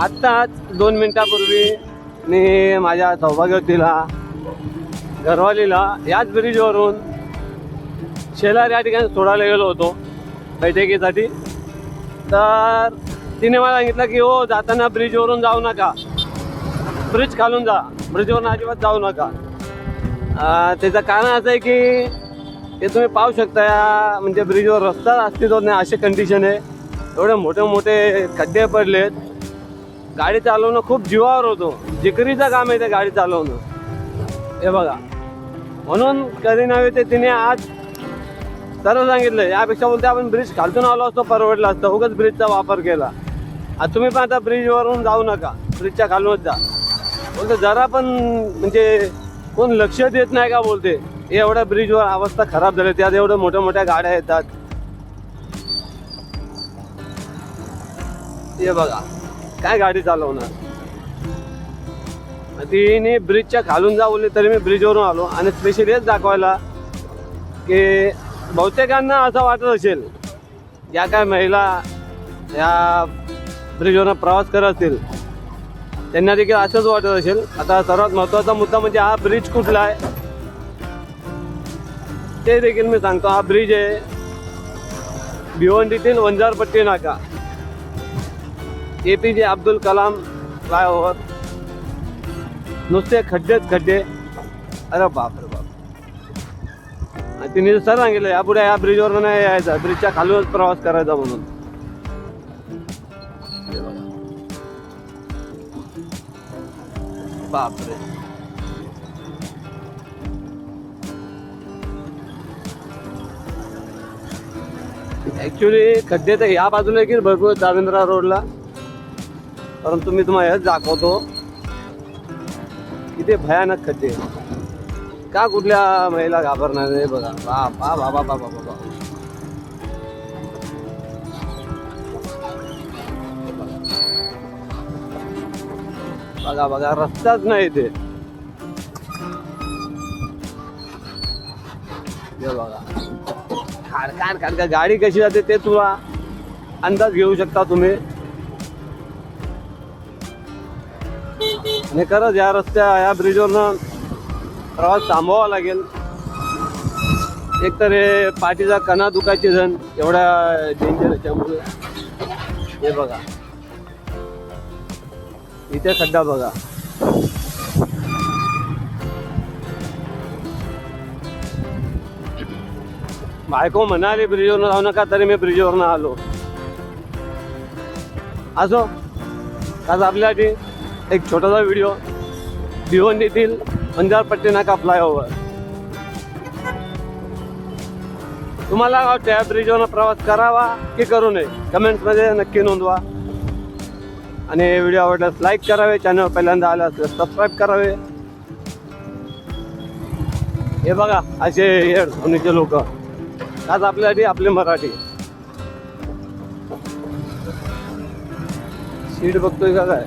आत्ताच दोन मिनिटापूर्वी मी माझ्या सौभाग्यवतीला घरवालीला याच ब्रिजवरून शेलार या ठिकाणी सोडायला गेलो होतो बैठकीसाठी. तर तिने मला सांगितलं की हो जाताना ब्रिजवरून जाऊ नका. ब्रिज खालून जा. ब्रिजवरून अजिबात जाऊ नका. त्याचं कारण असं आहे की हे तुम्ही पाहू शकता या म्हणजे ब्रिजवर रस्ता अस्तित्व नाही असे कंडिशन आहे. एवढे मोठे मोठे खड्डे पडलेत. गाडी चालवणं खूप जीवावर होतो. जिकरीचं काम आहे ते गाडी चालवणं. हे बघा. म्हणून कधी नव्हे ते तिने आज सर्व सांगितलं. यापेक्षा बोलते आपण ब्रिज खालतून आलो असतो परवडलं असतं. उगाच ब्रिजचा वापर केला. आता तुम्ही पण आता ब्रिजवरून जाऊ नका. ब्रिजच्या खालूनच जा. बोलतो जरा पण म्हणजे कोण लक्ष देत नाही का बोलते? हे एवढ्या ब्रिजवर अवस्था खराब झाली. त्यात एवढ्या मोठ्या मोठ्या गाड्या येतात. हे बघा. काय गाडी चालवणार? तिने ब्रिजच्या खालून जा बोलले तरी मी ब्रिजवरून आलो. आणि स्पेशली हेच दाखवायला की बहुतेकांना असं वाटत असेल या काय महिला या ब्रिजवरून प्रवास करत असतील त्यांना देखील असंच वाटत असेल. आता सर्वात महत्त्वाचा मुद्दा म्हणजे हा ब्रिज कुठला आहे? ते देखील मी सांगतो. हा ब्रिज आहे भिवंडीतील वंजारपट्टी नाका. ए पी जे अब्दुल कलाम फ्लायओव्हर. नुसते खड्डेच खड्डे. अरे बाप. रे बाप तिने सर सांगितलं यापुढे या ब्रिजवर नाही यायचा ब्रिजच्या खालूनच प्रवास करायचा म्हणून. बापरे. ऍक्च्युली खड्डे तर या बाजूला की भरपूर आहेत दावेंद्रा रोडला. परंतु मी तुम्हाला हेच दाखवतो किती भयानक खते का कुठल्या महिला घाबरणार नाही बघा. बा बा बा बा बा बा बा बघा बघा रस्ताच नाही ते. हे बघा. खाडकान खाडका गाडी कशी जाते ते तुला अंदाज घेऊ शकता तुम्ही. आणि खरंच या रस्त्या या ब्रिजवरनं प्रवास थांबवावा लागेल. एकतर हे पाठीचा कणा दुखायचे जण एवढ्या डेंजर याच्यामुळे. हे बघा. इथे खड्डा बघा. बायको म्हणाली ब्रिजवरनं जाऊ नका तरी मी ब्रिजवरनं आलो. असो. आज आपल्यासाठी एक छोटासा व्हिडिओ भिवंडीतील अंजार नाका फ्लायओव्हर तुम्हाला काय या ब्रिजवरनं प्रवास करावा की करू नये? कमेंट्समध्ये नक्की नोंदवा. आणि व्हिडिओ आवडल्यास लाईक करावे चॅनल पहिल्यांदा आलं असल्यास सबस्क्राईब करावे. हे बघा असे हे धोनीचे लोक. आज आपल्यासाठी आपले मराठी. सीट बघतोय का काय?